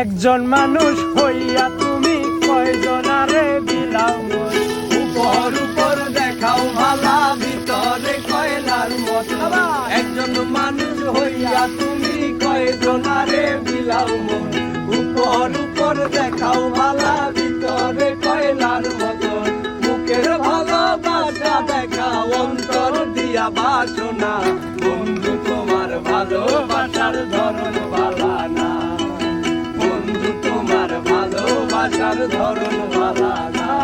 একজন মানুষ হইয়া তুমি কয়জনারে বিলাও উপর উপর দেখাও ভালা ভিতরে কয়লার মতো। একজন মানুষ হইয়া তুমি কয়জনারে বিলাও উপর উপর দেখাও ভালা ভিতরে কয়লার মতো। মুখের ভালোবাসা দেখাও, অন্তর দিয়া বাসনা। বন্ধু, তোমার ভালোবাসার ধরন টাকার ধরন আলাদা